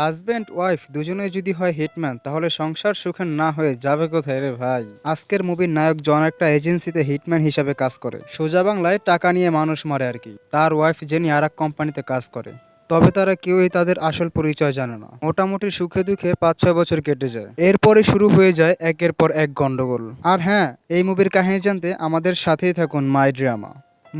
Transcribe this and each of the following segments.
Husband wife দুজনেই যদি হয় হিটম্যান, তাহলে সংসার সুখের না হয়ে যাবে কোথায় রে ভাই? আজকের মুভির নায়ক জন একটা এজেন্সিতে হিটম্যান হিসাবে কাজ করে। সোজা বাংলায় টাকা নিয়ে মানুষ মারে আর কি। তার ওয়াইফ জেনি আর কোম্পানিতে কাজ করে। তবে তারা কেউই তাদের আসল পরিচয় জানে না। মোটামুটি সুখে দুঃখে পাঁচ ছয় বছর কেটে যায়। এরপরে শুরু হয়ে যায় একের পর এক গন্ডগোল আর হ্যাঁ এই মুভির কাহিনী জানতে আমাদের সাথেই থাকুন মাই ড্রামা।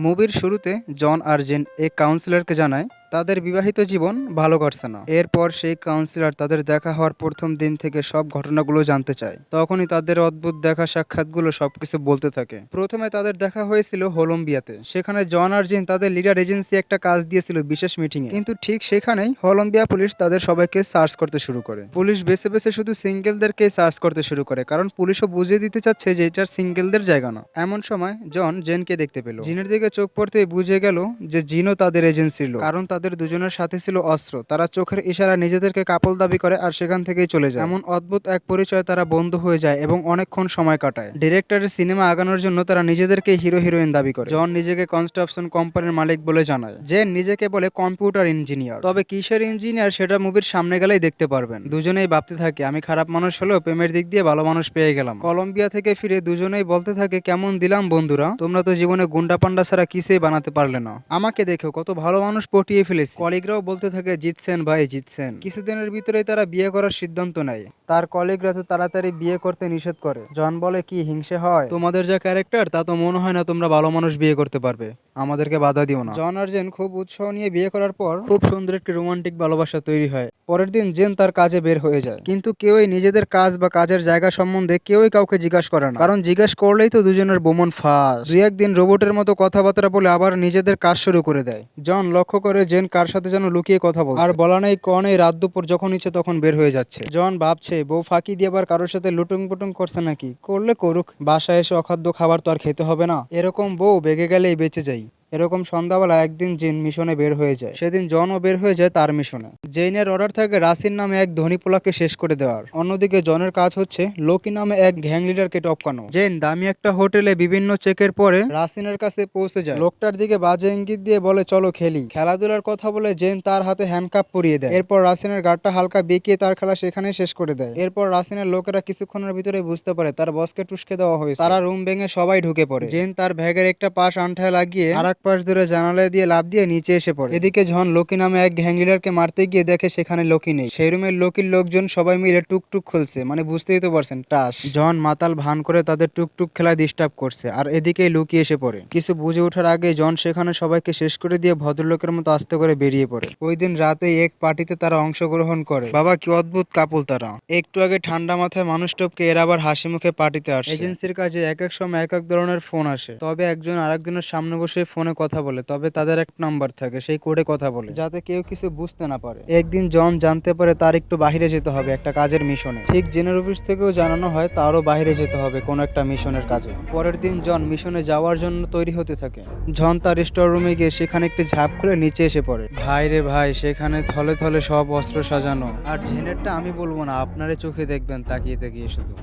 মুভির শুরুতে জন আর জেন এই কাউন্সিলরকে জানায় তাদের বিবাহিত জীবন ভালো কাটছে না। এরপর সেই কাউন্সিলর তাদের দেখা হওয়ার প্রথম দিন থেকে সব ঘটনাগুলো জানতে চায়। তখনই তাদের অদ্ভুত দেখা সাক্ষাৎগুলো সবকিছু বলতে থাকে। প্রথমে তাদের দেখা হয়েছিল হলম্বিয়াতে। সেখানে জন আর জিন তাদের লিডার এজেন্সি একটা কাজ দিয়েছিল বিশেষ মিটিং এ কিন্তু ঠিক সেখানেই হলম্বিয়া পুলিশ তাদের সবাইকে সার্চ করতে শুরু করে। পুলিশ বেছে বেছে শুধু সিঙ্গেলদেরকে সার্চ করতে শুরু করে। কারণ পুলিশও বুঝিয়ে দিতে চাচ্ছে যে এটার সিঙ্গেলদের জায়গা না। এমন সময় জন জেনকে দেখতে পেল। জিনের দিকে চোখ পড়তে বুঝে গেল যে জিনও তাদের এজেন্সির লোক। কারণ তাদের দুজনের সাথে ছিল অস্ত্র। তারা চোখের ইশারা নিজেদেরকে কাপল দাবি করে আর সেখান থেকেই চলে যায়। এমন অদ্ভুত এক পরিচয় তারা বন্ধু হয়ে যায় এবং অনেকক্ষণ সময় কাটায়। ডিরেক্টরের সিনেমা আগানোর জন্য তারা নিজেদেরকে হিরো হিরোইন দাবি করে। জন নিজেকে কনস্ট্রাকশন কোম্পানির মালিক বলে জানায়, যে নিজেকে বলে কম্পিউটার ইঞ্জিনিয়ার। তবে কিসের ইঞ্জিনিয়ার সেটা মুভির সামনে গেলেই দেখতে পারবেন। দুজনেই ভাবতে থাকে, আমি খারাপ মানুষ হলেও প্রেমের দিক দিয়ে ভালো মানুষ পেয়ে গেলাম। কলম্বিয়া থেকে ফিরে দুজনেই বলতে থাকে, কেমন দিলাম বন্ধুরা? তোমরা তো জীবনে গুন্ডা পান্ডা ছাড়া কিছুই বানাতে পারলে না। আমাকে দেখো, কত ভালো মানুষ পটিয়ে ফেলেছি। কলিগরাও বলতে থাকে জিতছেন ভাই জিতছেন কিছুদিনের ভিতরেই তারা বিয়ে করার সিদ্ধান্ত নেয়। তার কলিগরা তো তাড়াতাড়ি বিয়ে করতে নিষেধ করে। জন বলে কি হিংসে হয়? তোমাদের যা ক্যারেক্টার তা তো মনে হয় না তোমরা ভালো মানুষ বিয়ে করতে পারবে। আমাদেরকে বাধা দিও না। জন আর জেন খুব উৎসাহ নিয়ে বিয়ে করার পর খুব সুন্দর একটি রোমান্টিক ভালোবাসা তৈরি হয়। পরের দিন জেন তার কাজে বের হয়ে যায়। কিন্তু কেউই নিজেদের কাজ বা কাজের জায়গা সম্বন্ধে কেউই কাউকে জিজ্ঞাসা করে না। কারণ জিজ্ঞাসা করলেই তো দুজনের বোমন ফাঁস। দুই একদিন রোবটের মতো কথাবার্তা বলে আবার নিজেদের কাজ শুরু করে দেয়। জন লক্ষ্য করে জেন কার সাথে যেন লুকিয়ে কথা বলছে। আর বলা নেই কনে, রাত দুপুর যখন ইচ্ছে তখন বের হয়ে যাচ্ছে। জন ভাবছে, বউ ফাঁকি দিয়ে আবার কারোর সাথে লুটুং পুটুং করছে নাকি? করলে করুক, বাসায় এসে অখাদ্য খাবার তো আর খেতে হবে না। এরকম বউ বেগে গেলেই বেঁচে যাই। এরকম সন্ধ্যাবেলা একদিন জেন মিশনে বের হয়ে যায়। সেদিন জনও বের হয়ে যায় তার মিশনে। জেনের অর্ডার থাকে রাসিন নামে এক ধনী পোলাকে শেষ করে দেওয়ার। অন্যদিকে জনের কাজ হচ্ছে লোকি নামে এক গ্যাং লিডারকে টপকানো। জেন দামি একটা হোটেলে বিভিন্ন চেকের পরে রাসিনের কাছে পৌঁছে যায়। লোকটার দিকে বাজে ইঙ্গিত দিয়ে বলে, চলো খেলি। খেলাধুলার কথা বলে জেন তার হাতে হ্যান্ডকাপ পরিয়ে দেয়। এরপর রাসিনের গাড়টা হালকা বেঁকিয়ে তার খেলা সেখানে শেষ করে দেয়। এরপর রাসিনের লোকেরা কিছুক্ষণের ভিতরে বুঝতে পারে তার বসকে টুসকে দেওয়া হয়েছে। তারা রুম ভেঙে সবাই ঢুকে পড়ে। জেন তার ব্যাগের একটা পাশ আনঠায় লাগিয়ে আর এক পাশ ধরে জানালা দিয়ে লাভ দিয়ে নিচে এসে পড়ে। এদিকে ঝন লোকি নামে এক গ্যাং মারতে গিয়ে দেখে সেখানে লোকি নেই। সেই রুমের লোকির লোকজন সবাই মিলে টুকটুক খুলছে মানে বুঝতেই তো পারছেন, টাস। জন মাতাল ভান করে তাদের টুকটুক খেলায় ডিস্টার্ব করছে, আর এদিকে লুকিয়ে এসে পড়ে। কিছু বুঝে ওঠার আগে জন সেখানে সবাইকে শেষ করে দিয়ে ভদ্রলোকের মতো আস্তে করে বেরিয়ে পড়ে। ওই দিন রাতে এক পার্টিতে তারা অংশগ্রহণ করে। বাবা, কি অদ্ভুত কাপল তারা। একটু আগে ঠান্ডা মাথায় মানুষ টপকে এরা আবার হাসি মুখে পার্টিতে আসে এজেন্সির কাজে এক এক সময় এক এক ধরনের ফোন আসে। তবে একজন আরেকজনের সামনে বসে ফোনে কথা বলে, তবে তাদের এক নাম্বার থাকে, সেই কোডে কথা বলে। যাতে কেউ কিছু বুঝতে না পারে। একদিন জন জানতে পারে তার একটু বাইরে যেতে হবে একটা কাজের মিশনে। ঠিক জেনার অফিস থেকেও জানানো হয় তারও বাইরে যেতে হবে কোনো একটা মিশনের কাজে। পরের দিন জন মিশনে যাওয়ার জন্য তৈরি হতে থাকে। জন তার স্টোর রুমে গিয়ে সেখানে একটি ঝাঁপ খুলে নিচে এসে পড়ে। ভাই রে ভাই, সেখানে থলে থলে সব অস্ত্র সাজানো। আর জেনেরটা আমি বলব না, আপনারই চোখে দেখবেন, তাকিয়ে তাকিয়ে শুধু।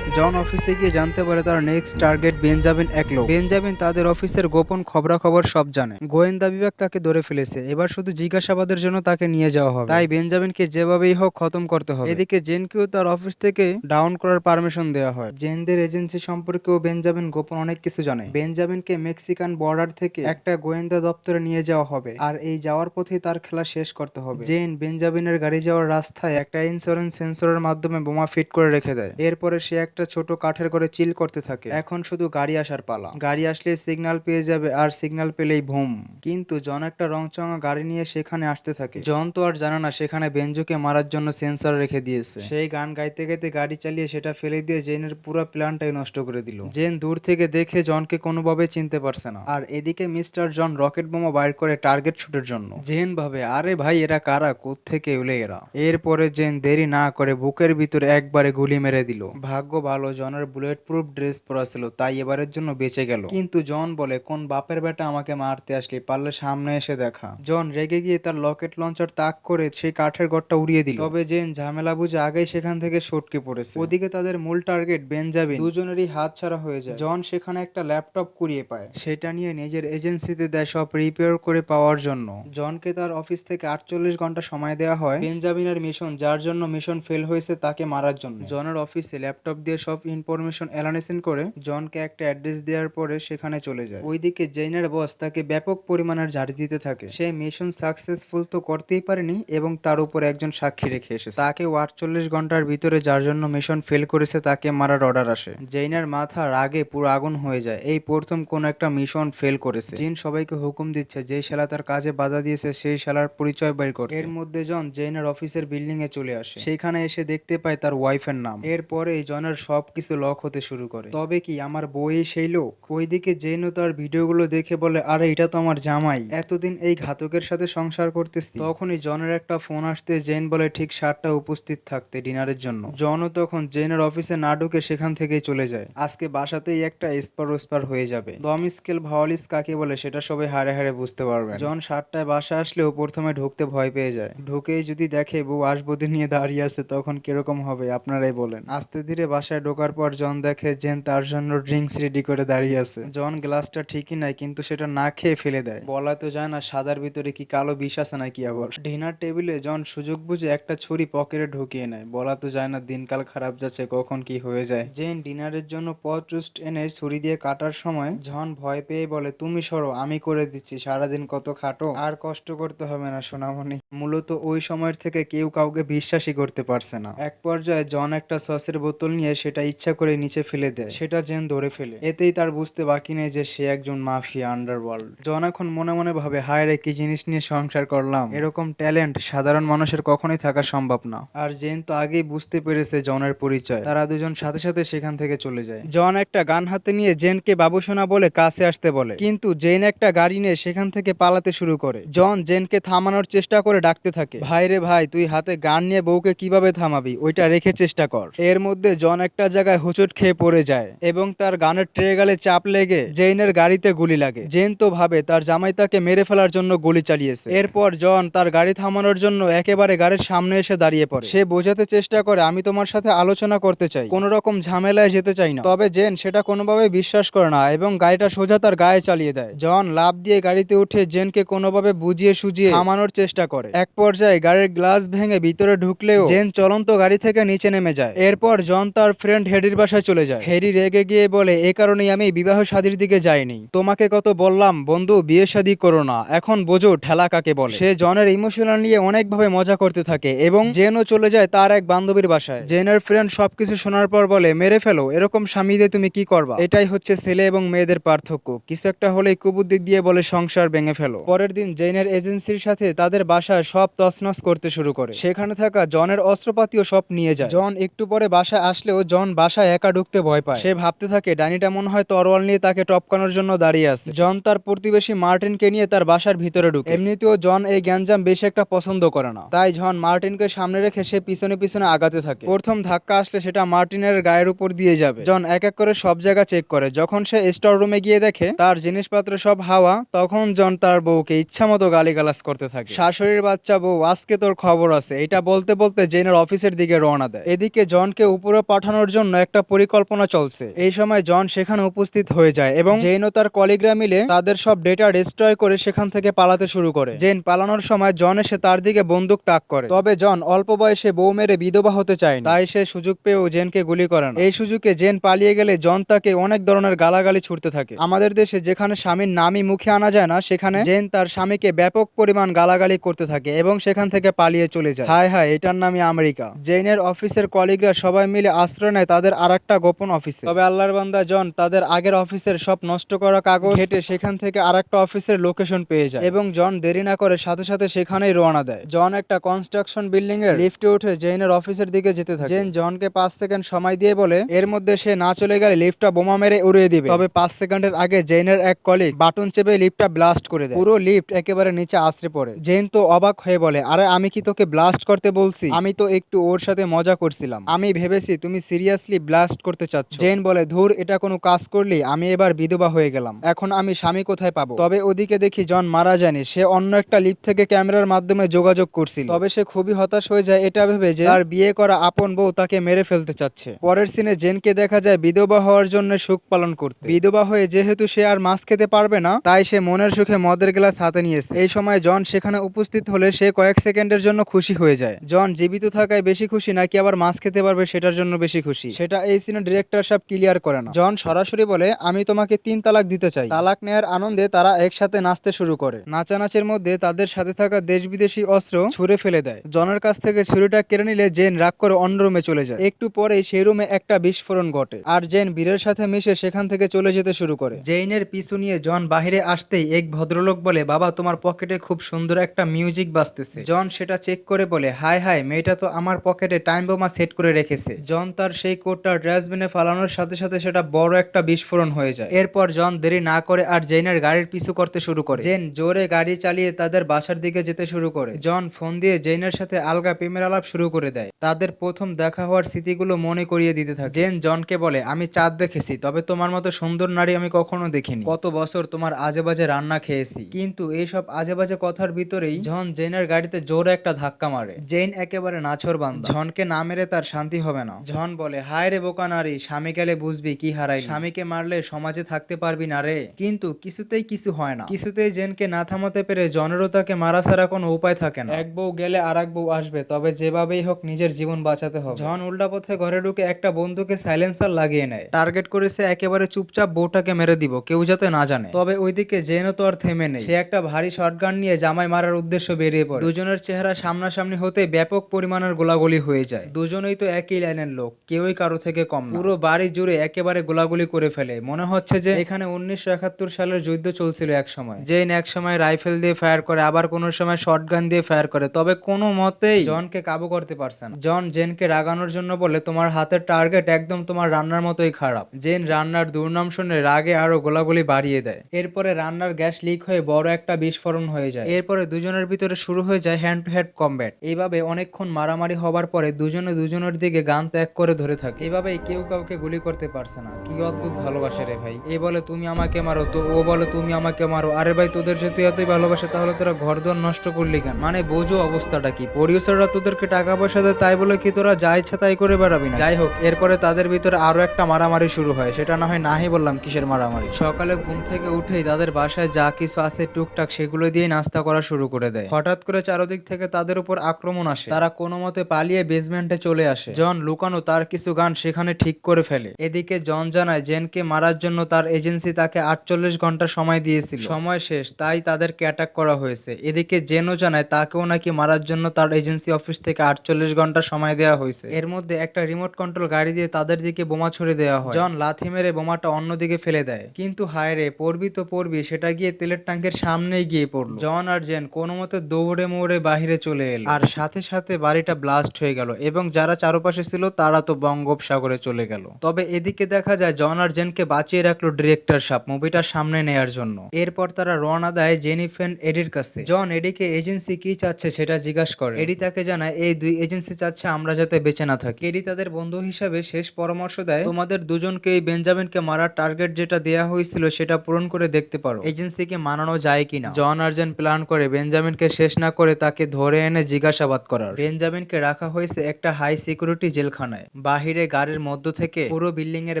জন অফিসে গিয়ে জানতে পারে তার নেক্সট টার্গেট বেঞ্জামিন একলো বেঞ্জামিন তাদের অফিসের গোপন খবরাখবর সব জানে। গোয়েন্দা বিভাগ তাকে ধরে ফেলেছে। এবার শুধু জিজ্ঞাসাবাদের জন্য তাকে নিয়ে যাওয়া হবে। তাই বেঞ্জামিনকে যেভাবেই হোক খতম করতে হবে। এদিকে জেনকেও তার অফিস থেকে ডাউন করার পারমিশন দেওয়া হয়। জেনদের এজেন্সি সম্পর্কেও বেঞ্জামিন গোপন অনেক কিছু জানে। বেঞ্জামিনকে মেক্সিকান বর্ডার থেকে একটা গোয়েন্দা দপ্তরে নিয়ে যাওয়া হবে। আর এই যাওয়ার পথেই তার খেলা শেষ করতে হবে। জেন বেঞ্জামিনের গাড়ি যাওয়ার রাস্তায় একটা ইন্স্যুরেন্স সেন্সরের মাধ্যমে বোমা ফিট করে রেখে দেয়। এরপরে সে একটা ছোট কাঠের করে চিল করতে থাকে। এখন শুধু গাড়ি আসার পালা। গাড়ি আসলে সিগন্যাল পেয়ে যাবে আর সিগন্যাল পেলেই ভুম। কিন্তু জন একটা রংচঙা গাড়ি নিয়ে সেখানে আসতে থাকে। জন তো আর জানে না সেখানে বেঞ্জুকে মারার জন্য সেন্সর রেখে দিয়েছে। সেই গান গাইতে গাইতে গাড়ি চালিয়ে সেটা ফেলে দিয়ে জেনের পুরো প্ল্যানটাই নষ্ট করে দিল। জেন দূর থেকে দেখে জনকে কোনোভাবে চিনতে পারছে না। আর এদিকে মিস্টার জন রকেট বোমা বাইর করে টার্গেট শুটের জন্য। জেন ভাবে, আরে ভাই, এরা কারা? থেকে এলে এরা? এরপরে জেন দেরি না করে বুকের ভিতরে একবারে গুলি মেরে দিল। ভাগ্য ভালো, জনের বুলেট প্রুফ ড্রেস পরা ছিল তাই এবারের জন্য বেঁচে গেল। কিন্তু জন বলে, কোন বাপের বেটা আমাকে মারতে আসলি? পারলে সামনে এসে দেখা। জন রেগে গিয়ে তার লকেট লঞ্চার তাক করে সেই কাঠের ঘরটা উড়িয়ে দিল। তবে জেন ঝামেলা বুঝে আগেই সেখান থেকে সটকে পড়েছে। ওদিকে তাদের মূল টার্গেট বেঞ্জামিন। দুজনেরই হাত ছাড়া হয়ে যায়। জন সেখানে একটা ল্যাপটপ কুড়িয়ে পায়। সেটা নিয়ে নিজের এজেন্সিতে দেয় সব রিপেয়ার করে পাওয়ার জন্য। জনকে তার অফিস থেকে আটচল্লিশ ঘণ্টা সময় দেওয়া হয়। বেঞ্জামিনের মিশন যার জন্য মিশন ফেল হয়েছে তাকে মারার জন্য। জনের অফিসে ল্যাপটপ দিয়ে সব ইনফরমেশন অ্যালানিসিন করে জনকে একটা অ্যাড্রেস দেওয়ার পরে সেখানে চলে যায়। ওইদিকে জেইনের বস তাকে ব্যাপক পরিমাণের ঝাড়ি দিতে থাকে। সে মিশন সাকসেসফুল তো করতেই পারেনি এবং তার উপর একজন সাক্ষী রেখে এসেছে। তাকে আটচল্লিশ ঘণ্টার ভিতরে যার জন্য মিশন ফেল করেছে তাকে মারার অর্ডার আসে। জেইনের মাথা রাগে পুরো আগুন হয়ে যায়। এই প্রথম কোন একটা মিশন ফেল করেছে। জিন সবাইকে হুকুম দিচ্ছে, যে শালা তার কাজে বাধা দিয়েছে, সেই শালার পরিচয় বের করতে। এর মধ্যে জন জেইনের অফিসের বিল্ডিং এ চলে আসে। সেখানে এসে দেখতে পায় তার ওয়াইফের নাম। এরপরে জনের সবকিছু লক হতে শুরু করে। তবে কি আমার বই সেই লোক? ওইদিকে জেনও তার ভিডিওগুলো দেখে বলে, আরে, এটা তো আমার জামাই। এতদিন এই ঘাতকের সাথে সংসার করতেছি। তখনই জনের একটা ফোন আসতে জেন বলে, ঠিক সাতটা উপস্থিত থাকতে ডিনারের জন্য। জনও তখন জেনের অফিসে না ঢুকে সেখান থেকেই চলে যায়। আজকে বাসাতেই একটা এসপার ওসপার হয়ে যাবে। দম স্কেল ভাওয়ালিস কাকে বলে সেটা সবাই হারে হারে বুঝতে পারবে জন সাতটায় বাসা আসলেও প্রথমে ঢুকতে ভয় পেয়ে যায়। ঢুকেই যদি দেখে বউ আসবদি নিয়ে দাঁড়িয়ে আছে, তখন কীরকম হবে, আপনারাই বলেন। আস্তে ধীরে বাসায় ঢোকার পর জন দেখে জেন তার জন্য ড্রিঙ্কস রেডি করে দাঁড়িয়ে আছে। জন গ্লাসটা ঠিকই নাই কিন্তু সেটা না খেয়ে ফেলে দেয়। বলা তো যায় না, সাদার ভিতরে কি কালো বিষ আছে নাকি আবার? ডিনার টেবিলে জন সুযোগ বুঝে একটা ছুরি পকেটে ঢুকিয়ে নেয়। বলা তো যায় না, দিনকাল খারাপ যাচ্ছে, কখন কি হয়ে যায়। জেন ডিনারের জন্য রোস্ট এনে ছুরি দিয়ে কাটার সময় জন ভয় পেয়ে বলে, তুমি সরো, আমি করে দিচ্ছি, সারাদিন কত খাটো, আর কষ্ট করতে হবে না সোনামণি। মূলত ওই সময়ের থেকে কেউ কাউকে বিশ্বাসই করতে পারছে না। এক পর্যায়ে জন একটা সসের বোতল নিয়ে সেটা ইচ্ছা করে নিচে ফেলে দেয়। সেটা জেন ধরে ফেলে। এতেই তার বুঝতে বাকি নেই যে সে একজন মাফিয়া আন্ডারওয়ার্ল্ড জন এখন মনে মনে ভাবে হায় রে কি জিনিস নিয়ে সংসার করলাম? এরকম ট্যালেন্ট সাধারণ মানুষের কখনোই থাকা সম্ভব না। আর জেন তো আগেই বুঝতে পেরেছে জনের পরিচয়। তারা দুজন সাথে সাথে সেখান থেকে চলে যায়। জন একটা গান হাতে নিয়ে জেনকে বাবুসোনা বলে কাছে আসতে বলে। কিন্তু জেন একটা গাড়ি নিয়ে সেখান থেকে পালাতে শুরু করে। জন জেনকে থামানোর চেষ্টা করে ডাকতে থাকে। ভাই রে ভাই তুই হাতে গান নিয়ে বউকে কীভাবে থামাবি? ওইটা রেখে চেষ্টা কর। এর মধ্যে জন একটা জায়গায় হোঁচট খেয়ে পড়ে যায় এবং তার গানের ট্রে গালে চাপ লেগে জেনের গাড়িতে গুলি লাগে। জেন তো ভাবে তার জামাই তাকে মেরে ফেলার জন্য গুলি চালিয়েছে। এরপর জন তার গাড়ি থামানোর জন্য একেবারে গাড়ির সামনে এসে দাঁড়িয়ে পড়ে। সে বোঝাতে চেষ্টা করে, আমি তোমার সাথে আলোচনা করতে চাই। কোন রকম ঝামেলায় যেতে চাই না। তবে জেন সেটা কোনোভাবে বিশ্বাস করে না এবং গাড়িটা সোজা তার গায়ে চালিয়ে দেয়। জন লাভ দিয়ে গাড়িতে উঠে জেনকে কোনোভাবে বুঝিয়ে সুজিয়ে থামানোর চেষ্টা করে। এক পর্যায়ে গাড়ির গ্লাস ভেঙে ভিতরে ঢুকলেও জেন চলন্ত গাড়ি থেকে নিচে নেমে যায়। এরপর জন তার ফ্রেন্ড হেডির বাসায় চলে যায়। হেডি রেগে গিয়ে বলে, এ কারণেই আমি বিবাহ শাদীর দিকে যাইনি। তোমাকে কত বললাম, বন্ধু, বিয়ে শাদী করো না। এখন বোঝো ঠেলা কাকে বলে। সে জনের ইমোশনাল নিয়ে অনেকভাবে মজা করতে থাকে এবং জেনও চলে যায় তার এক বান্ধবীর বাসায়। জেনের ফ্রেন্ড সবকিছু শোনার পর বলে, মেরে ফেলো, এরকম স্বামীদের তুমি কি করবা? এটাই হচ্ছে ছেলে এবং মেয়েদের পার্থক্য। কিছু একটা হলেই কুবুদ্ধি দিয়ে বলে, সংসার ভেঙে ফেলো। পরের দিন জেনের এজেন্সির সাথে তাদের বাসায় সব তছনছ করতে শুরু করে। সেখানে থাকা জনের অস্ত্রপাতিও সব নিয়ে যায়। জন একটু পরে বাসায় আসলেও জন বাসায় একা ঢুকতে ভয় পায়। সে ভাবতে থাকে, ডাইনিটা মনে হয় তরোয়াল নিয়ে তাকে টপকানোর জন্য দাঁড়িয়ে আছে। জন তার প্রতিবেশী মার্টিনকে নিয়ে তার বাসার ভিতরে ঢুকে। এমনিতেও জন এই গ্যাঞ্জাম বেশি একটা পছন্দ করে না। তাই জন মার্টিনকে সামনে রেখে সে পিছনে পিছনে আগাতে থাকে। প্রথম ধাক্কা আসলে সেটা মার্টিনের গায়ের উপর দিয়ে যাবে। জন এক এক করে সব জায়গা চেক করে। যখন সে স্টোর রুমে গিয়ে দেখে তার জিনিসপত্র সব হাওয়া, তখন জন তার বউকে ইচ্ছা মতো গালিগালাজ করতে থাকে। শাশুড়ির বাচ্চা বউ, আজকে তোর খবর আছে। এটা বলতে বলতে জেনের অফিসের দিকে রওনা দেয়। এদিকে জনকে উপরে পাঠানোর জন্য একটা পরিকল্পনা চলছে। এই সময় জন সেখানে উপস্থিত হয়ে যায় এবং জেন ও তার কলিগরা মিলে তাদের সব ডেটা ডিস্ট্রয় করে সেখান থেকে পালাতে শুরু করে। জেন পালানোর সময় জন এসে তার দিকে বন্দুক তাক করে। তবে জন অল্প বয়সে বউ মেরে বিধবা হতে চায় তাই সে সুযোগ পেয়েও জেনকে গুলি করে না। এই সুযোগে জেন পালিয়ে গেলে জন তাকে অনেক ধরনের গালাগালি ছুটতে থাকে। আমাদের দেশে যেখানে স্বামীর নামই মুখে আনা যায় না, সেখানে জেন তার স্বামীকে ব্যাপক পরিমাণ গালাগালি করতে থাকে এবং সেখান থেকে পালিয়ে চলে যায়। হায় হায়, এটার নামই আমেরিকা। জেনের অফিসের কলিগরা সবাই মিলে আশ্রয় নেয় তাদের আর একটা গোপন অফিসে। তবে আল্লাহর বান্দা জন তাদের আগের অফিসের সব নষ্ট করা কাগজ ঘেটে সেখান থেকে আর একটা অফিসের লোকেশন পেয়ে যায়। এবং জন দেরি না করে সাথে সাথে সেখানেই রওনা দেয়। জন একটা কনস্ট্রাকশন বিল্ডিং এর লিফটে উঠে জেনের অফিসের দিকে যেতে থাকে। জেন জনকে পাঁচ সেকেন্ড সময় দিয়ে বলে এর মধ্যে সে না চলে গেলে লিফটটা বোমা মেরে উড়িয়ে দিবে। তবে পাঁচ সেকেন্ডের আগে জেনের এক কলিগ বাটন চেপে লিফটটা ব্লাস্ট করে দেয়। পুরো লিফট একেবারে নিচে আশ্রে পড়ে। জেন তো অবাক হয়ে বলে আরে আমি কি তোকে ব্লাস্ট করতে বলছি? আমি তো একটু ওর সাথে মজা করছিলাম। আমি ভেবেছি তুমি সিরিয়াস সিরিয়াসলি ব্লাস্ট করতে চাচ্ছ। জেন বলে, ধুর, এটা কোনো কাজ করলি, আমি এবার বিধবা হয়ে গেলাম। এখন আমি স্বামী কোথায় পাবো? তবে ওদিকে দেখি জন মারা যায়নি, সে অন্য একটা লিপ থেকে ক্যামেরার মাধ্যমে যোগাযোগ করছিল। তবে সে খুবই হতাশ হয়ে যায়, এটা ভেবে যে তার বিয়ে করা আপন বউ তাকে মেরে ফেলতে চাচ্ছে। পরের সিনে জেনকে দেখা যায় বিধবা হওয়ার জন্য সুখ পালন করতে। বিধবা হয়ে যেহেতু সে আর মাছ খেতে পারবে না, তাই সে মনের সুখে মদের গ্লাস হাতে নিয়েছে এই সময় জন সেখানে উপস্থিত হলে সে কয়েক সেকেন্ডের জন্য খুশি হয়ে যায়। জন জীবিত থাকায় বেশি খুশি, নাকি আবার মাছ খেতে পারবে সেটার জন্য বেশি খুশি? সেটা এই সিনে ডিরেক্টর সব ক্লিয়ার করে না। জন সরাসরি বলে, আমি তোমাকে তিন তালাক দিতে চাই। তালাক নেয়ার আনন্দে তারা একসাথে নাচতে শুরু করে। নাচানাচের মধ্যে তাদের সাথে থাকা দেশ বিদেশি অস্ত্র ছুঁড়ে ফেলে দেয়। জনের কাছ থেকে ছুরিটা কেড়ে নিলে জেন রাগ করে অন্য রুমে চলে যায়। একটু পরেই সেই রুমে একটা বিস্ফোরণ ঘটে আর জেন বীরের সাথে মিশে সেখান থেকে চলে যেতে শুরু করে। জেইনের পিছু নিয়ে জন বাহিরে আসতেই এক ভদ্রলোক বলে, বাবা, তোমার পকেটে খুব সুন্দর একটা মিউজিক বাজতেছে। জন সেটা চেক করে বলে হাই হাই মেয়েটা তো আমার পকেটে টাইম বোমা সেট করে রেখেছে। জন তার সেই কোটটা ড্রাস্টবিনে ফালানোর সাথে সাথে সেটা বড় একটা বিস্ফোরণ হয়ে যায়। এরপর জন দেরি না করে আর জেনের গাড়ির পিছু করতে শুরু করে। জেন জোরে গাড়ি চালিয়ে তাদের বাসার দিকে যেতে শুরু করে। জন ফোন দিয়ে জেনের সাথে আলগা প্রেমের আলাপ শুরু করে দেয়। তাদের প্রথম দেখা হওয়ার স্মৃতিগুলো মনে করিয়ে দিতে থাকে। জেন জনকে বলে, আমি চাঁদ দেখেছি, তবে তোমার মতো সুন্দর নারী আমি কখনো দেখিনি। কত বছর তোমার আজে বাজে রান্না খেয়েছি কিন্তু এইসব আজে বাজে কথার ভিতরেই জন জেনের গাড়িতে জোরে একটা ধাক্কা মারে। জেন একেবারে নাছর বান্ধা ঝনকে না মেরে তার শান্তি হবে না। ঝন বলে হায় রে বোকা নারী স্বামী গেলে বুঝবি কি হারাই স্বামীকে মারলে সমাজে থাকতে পারবি না রে। কিন্তু কিছুতেই কিছু হয় না। কিছুতেই জেনকে না থামাতে পেরে জনেরও তাকে মারা ছাড়া কোনো উপায় থাকে না। এক বউ গেলে আর এক বউ আসবে, তবে যেভাবেই হোক নিজের জীবন বাঁচাতে হবে। জন উল্টা পথে ঘরে ঢুকে একটা বন্ধুকে সাইলেন্সার লাগিয়ে নেয়। টার্গেট করেছে একেবারে চুপচাপ বউটাকে মেরে দিব, কেউ যাতে না জানে। তবে ওইদিকে জেনও তো আর থেমে নেই। সে একটা ভারী শটগান নিয়ে জামাই মারার উদ্দেশ্য বেরিয়ে পড়ে। দুজনের চেহারা সামনাসামনি হতে ব্যাপক পরিমাণের গোলাগুলি হয়ে যায়। দুজনেই তো একই লাইনের লোক। কেউই কারও থেকে কম না। পুরো বাড়ি জুড়ে একেবারে গোলাগুলি করে ফেলে। মনে হচ্ছে যে এখানে উনিশশো একাত্তর সালের যুদ্ধ চলছিল এক সময়। জেন এক সময় রাইফেল দিয়ে ফায়ার করে, আবার কোনো সময় শটগান দিয়ে ফায়ার করে। তবে কোনো মতেই জনকে কাবু করতে পারছে না। জন জেনকে রাগানোর জন্য বলে, তোমার হাতের টার্গেট একদম তোমার রান্নার মতোই খারাপ। জেন রান্নার দুর্নাম শুনে রাগে আরও গোলাগুলি বাড়িয়ে দেয়। এরপরে রান্নার গ্যাস লিক হয়ে বড় একটা বিস্ফোরণ হয়ে যায়। এরপরে দুজনের ভিতরে শুরু হয়ে যায় হ্যান্ড টু হ্যান্ড কম্ব্যাট এইভাবে অনেকক্ষণ মারামারি হবার পরে দুজনে দুজনের দিকে গান ত্যাগ করে ধরে থাকে। এভাবে কেউ কাউকে গুলি করতে পারছে না। কি অদ্ভুত ভালোবাসে রে ভাই। এ বলে তুমি আমাকে মারো তো, ও বলে তুমি আমাকে মারো। আরে ভাই, তোদের যেহেতু এতই ভালোবাসে, তাহলে তোরা ঘর দর নষ্ট করলি কেন? মানে বোঝো অবস্থাটা কি? প্রডিউসাররা তোদেরকে টাকা পয়সা দেয় তাই বলে কি তোরা যা ইচ্ছা তাই করে বেড়াবি না? যাই হোক, এরপরে তাদের ভিতরে আরও একটা মারামারি শুরু হয়। সেটা না হয় নাহি বললাম কিসের মারামারি। সকালে ঘুম থেকে উঠেই তাদের বাসায় যা কিছু আছে টুকটাক সেগুলো দিয়ে নাস্তা করা শুরু করে দেয়। হঠাৎ করে চারদিক থেকে তাদের উপর আক্রমণ আসে। তারা কোনো মতে পালিয়ে বেসমেন্টে চলে আসে। জন লুকানো তার কিছু গান সেখানে ঠিক করে ফেলে। এদিকে জন জানায়, জেনকে মারার জন্য তার এজেন্সি তাকে আটচল্লিশ ঘণ্টা সময় দিয়েছিল। সময় শেষ, তাই তাদেরকে অ্যাটাক করা হয়েছে। এদিকে জেনও জানায়, তাকেও নাকি মারার জন্য তার এজেন্সি অফিস থেকে আটচল্লিশ ঘণ্টা সময় দেওয়া হয়েছে। এর মধ্যে একটা রিমোট কন্ট্রোল গাড়ি দিয়ে তাদের দিকে বোমা ছুড়ে দেওয়া হয়। জন লাথি মেরে বোমাটা অন্যদিকে ফেলে দেয়। কিন্তু হায় রে পড়বি তো পড়বি, সেটা গিয়ে তেলের ট্যাঙ্কের সামনেই গিয়ে পড়ল। জন আর জেন কোনো মতে দৌড়ে মৌড়ে বাহিরে চলে এলো। আর সাথে সাথে বাড়িটা ব্লাস্ট হয়ে গেল এবং যারা চারপাশে ছিল তারা তো বঙ্গোপসাগরে চলে গেল। তবে এদিকে দেখা যায়, জন আর জেনকে বাঁচিয়ে রাখল ডিরেক্টর সাপ মুভিটা সামনে নেয়ার জন্য। এরপর তারা রওনা দেয় জেনিফেন এডির কাছে জন এডিকে এজেন্সি কি চাচ্ছে সেটা জিজ্ঞাসা করে। এডি তাকে জানায়, এই দুই এজেন্সি চাচ্ছে আমরা যাতে বেঁচে না থাকি। এডি তাদের বন্ধু হিসাবে শেষ পরামর্শ দেয়, তোমাদের দুজনকে এই বেঞ্জামিনকে মারার টার্গেট যেটা দেয়া হয়েছিল সেটা পূরণ করে দেখতে পারো। এজেন্সিকে মানানো যায় কিনা? জন আর্জেন প্ল্যান করে বেঞ্জামিনকে শেষ না করে তাকে ধরে এনে জিজ্ঞাসাবাদ করার। বেঞ্জামিনকে রাখা হয়েছে একটা হাই সিকিউরিটি জেলখানায়। বাহিরে গাড়ির মধ্য থেকে পুরো বিল্ডিং এর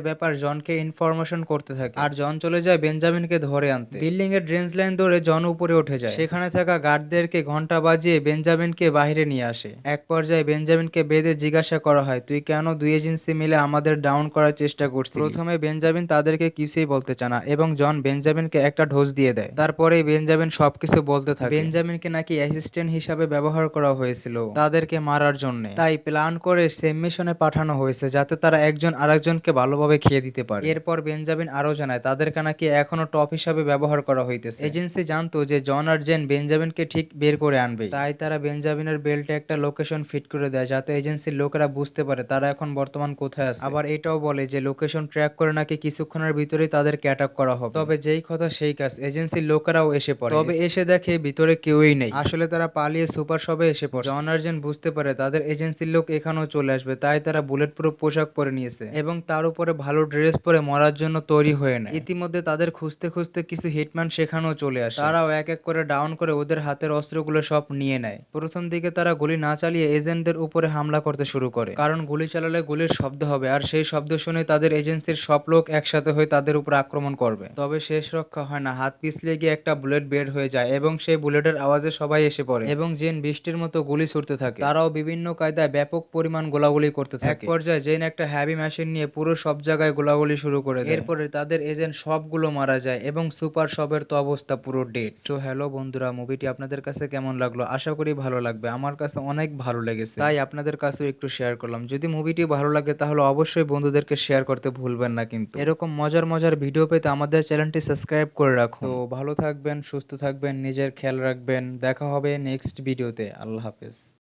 ব্যাপার জনকে ইনফরমেশন করতে থাকে। আর জন চলে যায় বেঞ্জামিনকে ধরে আনতে। বিল্ডিং এর ড্রেন্স লাইন ধরে জন উপরে উঠে যায়। সেখানে থাকা গার্ডদেরকে ঘণ্টা বাজিয়ে বেঞ্জামিনকে বাহিরে নিয়ে আসে। এক পর্যায়ে বেঞ্জামিনকে বেঁধে জিজ্ঞাসা করা হয়, তুই কেন দুই এজেন্সি মিলে আমাদের ডাউন করার চেষ্টা করছিস প্রথমে বেঞ্জামিন তাদেরকে কিছুই বলতে চায় না এবং জন বেঞ্জামিনকে একটা ঢোস দিয়ে দেয়। তারপরে বেঞ্জামিন সবকিছু বলতে থাকে। বেঞ্জামিনকে নাকি অ্যাসিস্ট্যান্ট হিসাবে ব্যবহার করা হয়েছিল তাদেরকে মারার জন্য। তাই প্ল্যান করে সেম মিশনে পাঠানো হয়েছে যাতে তারা একজন আরেকজনকে ভালোভাবে খেয়ে দিতে পারে। এরপর বেঞ্জামিন আরও জানায় তাদেরকে নাকি এখনও টপ হিসাবে ব্যবহার করা হইতেছে। এজেন্সি জানতো যে জন আর জেন বেঞ্জামিনকে ঠিক বের করে আনবে। তাই তারা বেঞ্জামিনের বেল্টে একটা লোকেশন ফিট করে দেয় যাতে এজেন্সির লোকেরা বুঝতে পারে তারা এখন বর্তমান কোথায় আছে। আবার এটাও বলে যে লোকেশন ট্র্যাক করে নাকি কিছুক্ষণের ভিতরেই তাদেরকে অ্যাটাক করা হবে। তবে যেই কথা সেই কাজ এজেন্সির লোকেরাও এসে পড়ে। তবে এসে দেখে ভিতরে কেউই নেই। আসলে তারা পালিয়ে সুপার শপে এসে পড়ে জন আর্জেন বুঝতে পারে তাদের এজেন্সির লোক এখানেও চলে আসবে তাই তারা বুলেট প্রুফ পোশাক পরে নিয়েছে এবং তার উপরে ভালো ড্রেস পরে মরার জন্য তৈরি হয়ে নেয়। ইতিমধ্যে তাদের খুঁজতে খুঁজতে কিছু হিটম্যান সেখানেও চলে আসে। তারাও এক এক করে ডাউন করে ওদের হাতের অস্ত্রগুলো সব নিয়ে নেয়। প্রথম দিকে তারা গুলি না চালিয়ে এজেন্টদের উপরে হামলা করতে শুরু করে। কারণ গুলি চালালে গুলির শব্দ হবে আর সেই শব্দ শুনে তাদের এজেন্সির সব লোক একসাথে হয়ে তাদের উপর আক্রমণ করবে। তবে শেষ রক্ষা হয় না। হাত পিছলে গিয়ে একটা বুলেট বের হয়ে যায় এবং সেই বুলেটের আওয়াজে সবাই এসে পড়ে। এবং জেন বৃষ্টির মতো গুলি ছুটতে থাকে। তারাও বিভিন্ন কায়দায় ব্যাপক পরিমাণ গোলাগুলি করতে থাকে। পর্যায়ে জেন একটা হ্যাভি মেশিন নিয়ে পুরো সব জায়গায় গোলাগুলি শুরু করে দেয়। এরপরে তাদের এজেন্ট সবগুলো মারা যায় এবং সুপার সবের তো অবস্থা পুরো ডেট সো হ্যালো বন্ধুরা মুভিটি আপনাদের কাছে কেমন লাগল? আশা করি ভালো লাগবে। আমার কাছে অনেক ভালো লেগেছে। তাই আপনাদের কাছেও একটু শেয়ার করলাম। যদি মুভিটি ভালো লাগে তাহলে অবশ্যই বন্ধুদেরকে শেয়ার করতে ভুলবেন না কিন্তু। এরকম মজার মজার ভিডিও পেতে আমাদের চ্যানেলটি সাবস্ক্রাইব করে রাখুন। তো ভালো থাকবেন সুস্থ থাকবেন নিজের খেয়াল রাখবেন। দেখা হবে নেক্সট ভিডিওতে আল্লাহ হাফেজ।